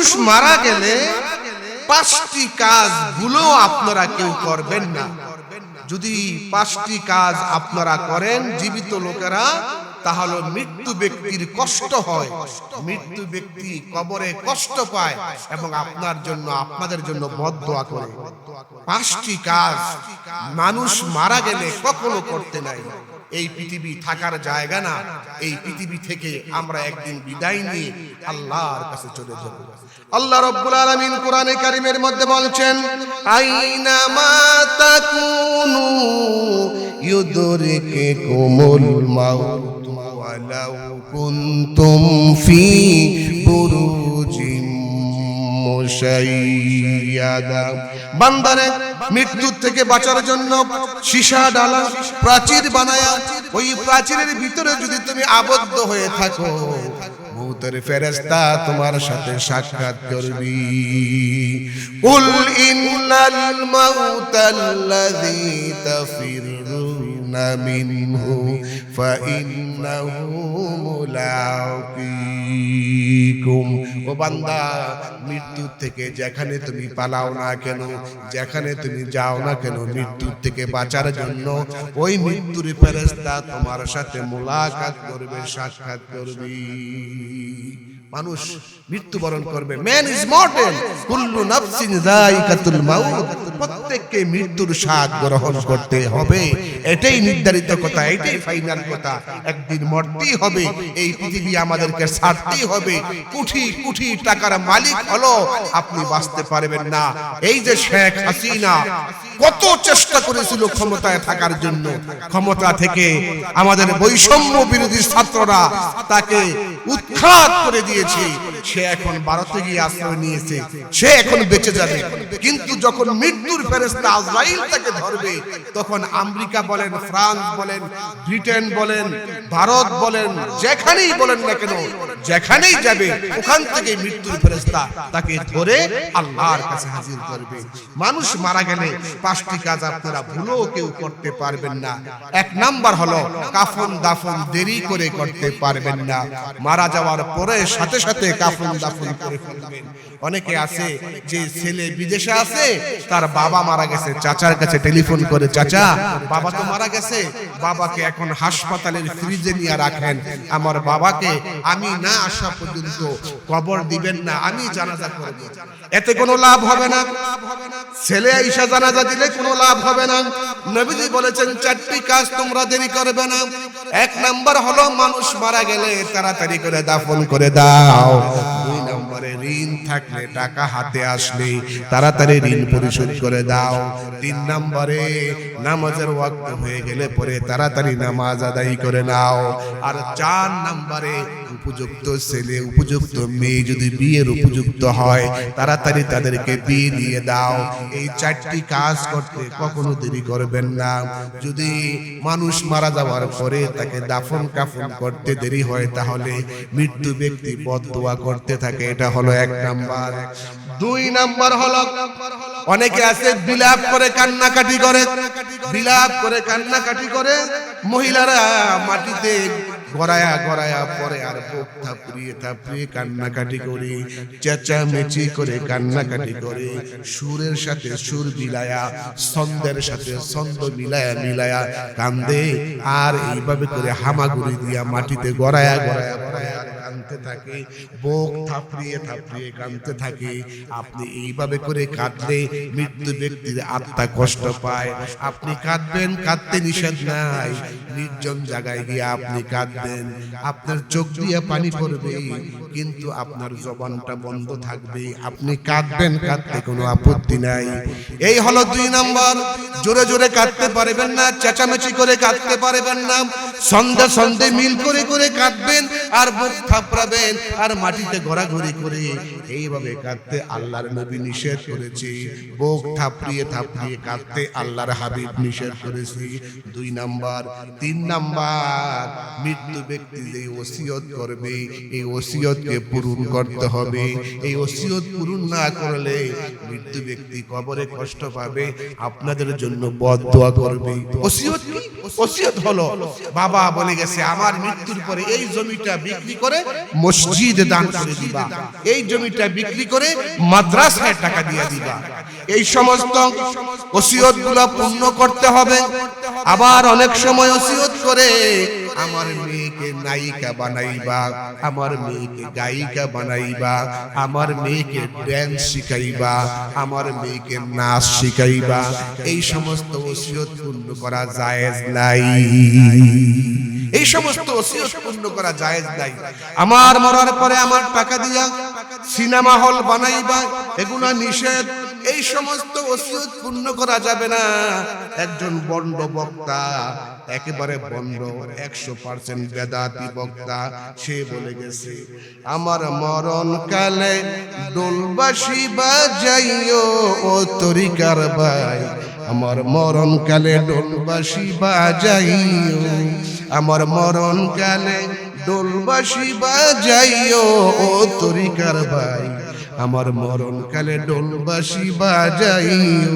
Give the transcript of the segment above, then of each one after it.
মানুষ মারা গেলে পাঁচটি কাজ ভুলো আপনারা কেউ করবেন না। যদি পাঁচটি কাজ আপনারা করেন জীবিত লোকেরা, তাহলে মৃত্যু ব্যক্তির কষ্ট হয়। মৃত্যু ব্যক্তি কবরে কষ্ট পায় এবং আপনার জন্য, আপনাদের জন্য বদদোয়া করে। পাঁচটি কাজ মানুষ মারা গেলে কখনো করতে নাই। এই পৃথিবী থাকার জায়গা না। এই পৃথিবী থেকে আমরা একদিন বিদায় নিয়ে আল্লাহর কাছে চলে যাব। আল্লাহ রব্বুল আলামিন কোরআনে কারিমের মধ্যে বলছেন, আইনা মা তাকুনু ইউদরিকুমুল মাউত ওয়ালাউ কুনতুম ফি বুরুজিম বান্দারে মৃত্যুর থেকে বাঁচার জন্য সীসা ডালা প্রাচীর বানায়া, ওই প্রাচীরের ভিতরে যদি তুমি আবদ্ধ হয়ে থাকো মৌতের ফেরেস্তা তোমার সাথে সাক্ষাৎ করবি। কুল ইন্নাল মাউতাল্লাযী তাফিরুনা। মিনহু ফাইন্নাহু মুলাকিকুম ও বান্দা মৃত্যুর থেকে যেখানে তুমি পালাও না কেন, যেখানে তুমি যাও না কেন মৃত্যুর থেকে বাঁচার জন্য ওই মৃত্যুর ফেরেস্তা তোমার সাথে মোলাকাত করবে, সাক্ষাৎ করবে। মানুষ মৃত্যুবরণ করবে। ম্যান ইজ মর্টেল কুল্লু নাফসিন যায়িকাতুল মাউত। প্রত্যেককে মৃত্যুর স্বাদ গ্রহণ করতে হবে। এটাই নির্ধারিত কথা এটাই ফাইনাল কথা। একদিন মরতেই হবে। এই পৃথিবী আমাদেরকে ছাড়তেই হবে। কোটি কোটি টাকার মালিক হলো। আপনি বাঁচতে পারবেন না। এই যে শেখ হাসিনা কত চেষ্টা করেছিল ক্ষমতায় থাকার জন্য। ক্ষমতা থেকে আমাদের বৈষম্য বিরোধী ছাত্ররা তাকে উৎখাত করে দিয়েছে। সে এখন ভারতে গিয়ে আশ্রয় নিয়েছে। সে এখন বেঁচে যাবে। কিন্তু যখন মৃত্যুর ফেরেস্তা আজরাইল তাকে ধরবে, তখন আমেরিকা বলেন, ফ্রান্স বলেন, ব্রিটেন বলেন, ভারত বলেন, যেখানেই বলেন না কেন, যেখানেই যাবে, ওখান থেকে মৃত্যুর ফেরেস্তা তাকে ধরে আল্লাহর কাছে হাজির করবে। মানুষ মারা গেলে পাঁচটি কাজ আপনারা ভুলো কেউ করতে পারবেন না। এক নাম্বার হলো কাফন দাফন দেরি করে করতে পারবেন না। মারা যাওয়ার পরে সাথে সাথে কাফন দাফন করে ফেলবেন। অনেকে আছে যে ছেলে বিদেশে আছে তার বাবা মারা গেছে চাচার কাছে টেলিফোন করে চাচা বাবা তো মারা গেছে বাবাকে এখন হাসপাতালের ফ্রিজে নিয়ে রাখেন। আমার বাবাকে আমি না আসা পর্যন্ত কবর দিবেন না আমি জানাজা করব। এতে কোনো লাভ হবে না। ছেলে আইসা জানাজা দিলে কোনো লাভ হবে না। নবীজি বলেছেন চারটি কাজ তোমরা দেরি করবে না। এক নাম্বার হলো মানুষ মারা গেলে তাড়াতাড়ি করে দাফন করে দাও। নম্বরে ঋণ থাকলে টাকা হাতে আসলে, তাড়াতাড়ি ঋণ পরিশোধ করে দাও। তিন নম্বরে, নামাজের ওয়াক্ত হয়ে গেলে পরে তাড়াতাড়ি নামাজ আদায় করে নাও। আর চার নম্বরে, উপযুক্ত ছেলে, উপযুক্ত মেয়ে যদি বিয়ের উপযুক্ত হয়, তাড়াতাড়ি তাদেরকে বিয়ে দিয়ে দাও। এই চারটি কাজ করতে কখনো দেরি করবেন না। যদি মানুষ মারা যাওয়ার পরে তাকে দাফন কাফন করতে দেরি হয়, তাহলে মৃত্যু ব্যক্তি বদদোয়া করতে থাকে। এটা হলো এক নাম্বার। দুই নাম্বার হলো, অনেকে আছে বিলাপ করে কান্নাকাটি করে। বিলাপ করে কান্নাকাটি করে, মহিলারা মাটিতে গড়ায়া গড়ায়া পরে আর বুক থাপড়িয়ে থাপড়িয়ে কান্নাকাটি করে, চেঁচামেচি করে কান্নাকাটি করে। সুরের সাথে সুর মিলায়া, ছন্দের সাথে ছন্দ মিলায়া মিলায়া কান্দে, আর এইভাবে করে হামাগুড়ি দিয়া মাটিতে গড়ায়া গড়ায়া গড়ায়া কানতে থাকে, বুক থাপড়িয়ে থাপড়িয়ে কানতে থাকে। আপনি এইভাবে করে কাঁদলে মৃত্যু ব্যক্তির আত্মা কষ্ট পায়। আপনি কাঁদবেন, কাঁদতে নিষেধ নাই। নির্জন জায়গায় গিয়ে আপনি কাঁদবেন। আপনার চোখ দিয়ে পানি পড়বে, কিন্তু আপনার জবানটা বন্ধ থাকবে। আপনি কাঁদবেন, কাঁদতে কোনো আপত্তি নাই। এই হলো দুই নাম্বার। জোরে জোরে কাঁদতে পারবেন না, চেঁচামেচি করে কাঁদতে পারবেন না। সন্ধে সন্ধে মিল করে করে কাঁদবেন, আর বুক থাপড়াবেন আর মাটিতে ঘোরাঘুরি করে এইভাবে কাঁদতে আল্লাহর নবী নিষেধ করেছে। বুক থাপড়িয়ে থাপড়িয়ে কাঁদতে আল্লাহর হাবিব নিষেধ করেছে। দুই নাম্বার, তিন নাম্বার, মৃত্যু ব্যক্তি যে ওসিয়ত করবে, এই ওসিয়তকে পূরণ করতে হবে। এই ওসিয়ত পূরণ না করলে মৃত্যু ব্যক্তি কবরে কষ্ট পাবে, আপনাদের জন্য বদ দোয়া করবে। ওসিয়ত ওসিয়ত হলো, বাবা বলে গেছে, আমার মৃত্যুর পরে এই জমিটা বিক্রি করে মসজিদ দান করে দিবা। এই জমিটা বিক্রি করে মাদ্রাসায় টাকা দিয়ে দিবা। এই সমস্ত ওসিয়তগুলা পূর্ণ করতে হবে। আবার অনেক সময় ওসিয়ত করে, আমার মেয়েকে নায়িকা বানাইবা, আমার মেয়েকে গায়িকা বানাইবা, আমার মেয়েকে ড্যান্স শিখাইবা, আমার মেয়েকে নাচ শিখাইবা। এই সমস্ত ওসিয়ত পূর্ণ করা জায়েজ নাই। এই সমস্ত ওসিয়ত পূর্ণ করা জায়েজ নাই। আমার মরার পরে আমার টাকা দিয়া সিনেমা হল বানাইবা এগুলা নিষেধ। এই সমস্ত ওসিয়ত পূর্ণ করা যাবে না। একজন বন্ড বক্তা একেবারে বন্ড একশো পার্সেন্ট বেদাতি বক্তা সে বলে গেছে আমার মরণ কালে ডোলবাসী বাজাইও ও তরিকার ভাই আমার মরণ কালে ডোলবাসী বাজাইও। আমার মরণ কালে ডোলবাসী বাজাইও ও তরিকার ভাই আমার মরণ কালে ডোলবাসী বাজাইও।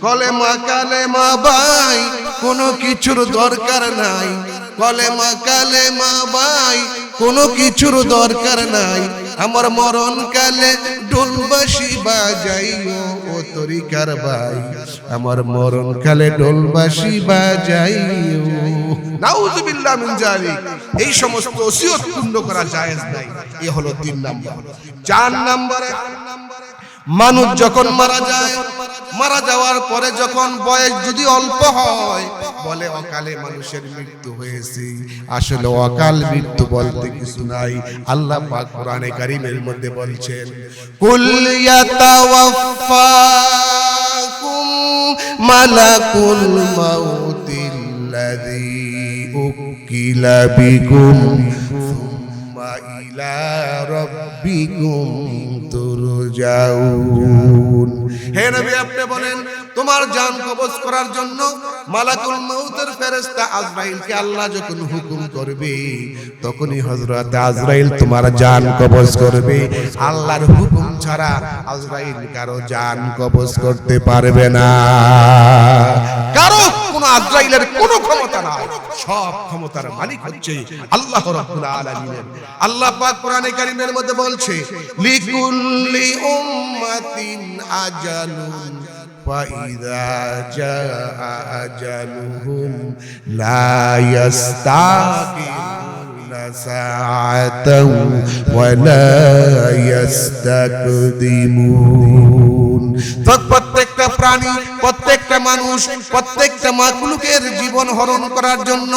কলেমা কালেমা ভাই কোনো কিছুর দরকার নাই। কলে কলেমা কালেমা ভাই কোনো কিছুর দরকার নাই। আমার মরণ কালে ডোলবাসী বাজাইও ও তরিকার ভাই আমার মরণ কালে ডোলবাসী বাজাইও। নাউজুবিল্লাহ মিন জালিক এই সমস্ত ওসিয়ত পূর্ণ করা জায়েজ নাই। এ হলো তিন চার নম্বরে, মানুষ যখন মারা যায়, মারা যাওয়ার পরে যখন বয়স যদি অল্প হয়, বলে অকালে মানুষের মৃত্যু হয়েছে। আসলে অকাল মৃত্যু বলতে কিছু নাই। আল্লাহ পাক কোরআনে কারিমের মধ্যে বলছেন, কুল ইয়াতাওয়াফাকুম মালাকুল মাউতিল্লাযী বিকুম সুম্মা ইলা রাব্বিকুম তুরজাউন। হে নবী, আপনি বলেন, তোমার জান কবজ করার জন্য মালাকুল মউতের ফেরেশতা আজরাইলকে আল্লাহ যখন হুকুম করবে, তখনই হযরত আজরাইল তোমার জান কবজ করবে। আল্লাহর হুকুম ছাড়া আজরাইল কারও জান কবজ করতে পারবে না। কারও কোনো আজরাইলের কোনো ক্ষমতা নাই। সব ক্ষমতার মালিক হচ্ছে আল্লাহ রাব্বুল আলামিনের আল্লাহ পাক কোরআনে কারীমের মধ্যে বলছে লিকুল্লি উম্মাতিন আজালুন فإذا جاء أجلهم لا يستعجلون ساعة ولا يستقدمون প্রত্যেকটা প্রাণী, প্রত্যেকটা মানুষ, প্রত্যেকটা মাকলুকের জীবন হরণ করার জন্য,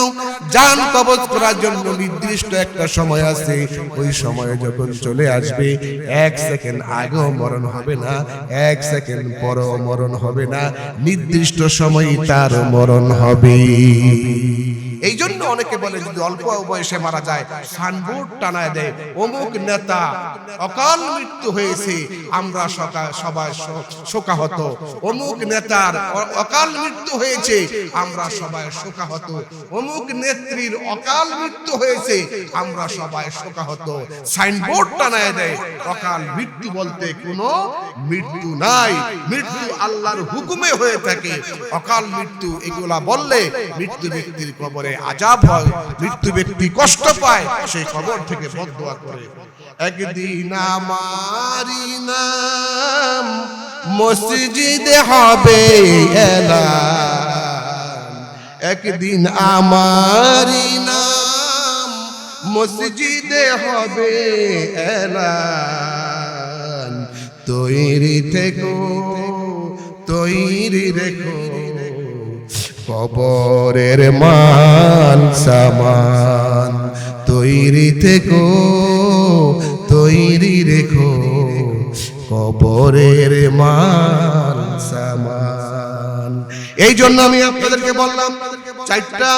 যান কবজ করার জন্য নির্দিষ্ট একটা সময় আছে। ওই সময় যখন চলে আসবে, এক সেকেন্ড আগে মরণ হবে না, এক সেকেন্ড পরও মরণ হবে না, নির্দিষ্ট সময় তার মরণ হবে অনেকে বলে যদি অল্প বয়সে মারা যায় সানবোর্ড টানায় দেয়, অমুক নেতা অকাল মৃত্যু হয়েছে, আমরা সবাই শোকাহত। অমুক নেতার অকাল মৃত্যু হয়েছে, আমরা সবাই শোকাহত। অমুক নেত্রীর অকাল মৃত্যু হয়েছে, আমরা সবাই শোকাহত। সাইনবোর্ড টানায় দেয়, অকাল মৃত্যু বলতে কোনো মৃত্যু নাই। মৃত্যু আল্লাহর হুকুমে হয়ে থাকে। অকাল মৃত্যু এগুলা বললে মৃত্যু ব্যক্তির কবরে আজাব হয় মৃত্যু ব্যক্তি কষ্ট পায়, সেই কবর থেকে বদুয়া করে। একদিন আমারি নাম মসজিদে হবে একদিন আমারি নাম মসজিদে হবে এলান তৈরি থেকো, তৈরি রেখো। কবরের মান সামান। তৈরি থেকো তৈরি রেখো। কবরের মান সামান। এই জন্য আমি আপনাদেরকে বললাম, চারটা,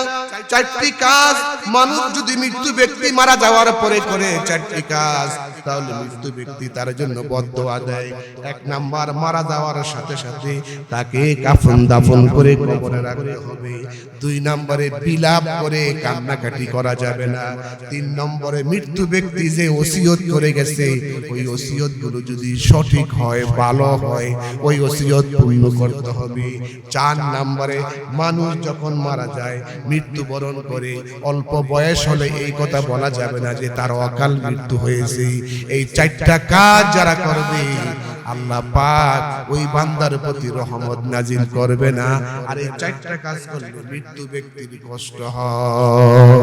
চারটি কাজ মানুষ যদি মৃত্যু ব্যক্তি মারা যাওয়ার পরে করে, চারটি কাজ, তাহলে মৃত্যু ব্যক্তি তার জন্য বদ্ধ দেয়। এক নাম্বার, মারা যাওয়ার সাথে সাথে তাকে কাফন দাফন করে কবরে রাখতে হবে। দুই নম্বরে বিলাপ করে কান্নাকাটি করা যাবে না। তিন নম্বরে মৃত্যু ব্যক্তি যে ওসিয়ত করে গেছে, ওই ওসিয়তগুলো যদি সঠিক হয়, ভালো হয়, ওই ওসিয়ত পূর্ণ করতে হবে। চার নাম্বারে মানুষ যখন মারা যায়, মৃত্যুবরণ করে, অল্প বয়স হলে এই কথা বলা যাবে না যে তার অকাল মৃত্যু হয়েছে। এই চারটা কাজ যারা করবে, আল্লাহ পাক ওই বান্দার প্রতি রহমত নাজিল করবে না। আর এই চারটা কাজ করলে মৃত্যু ব্যক্তির কষ্ট হয়।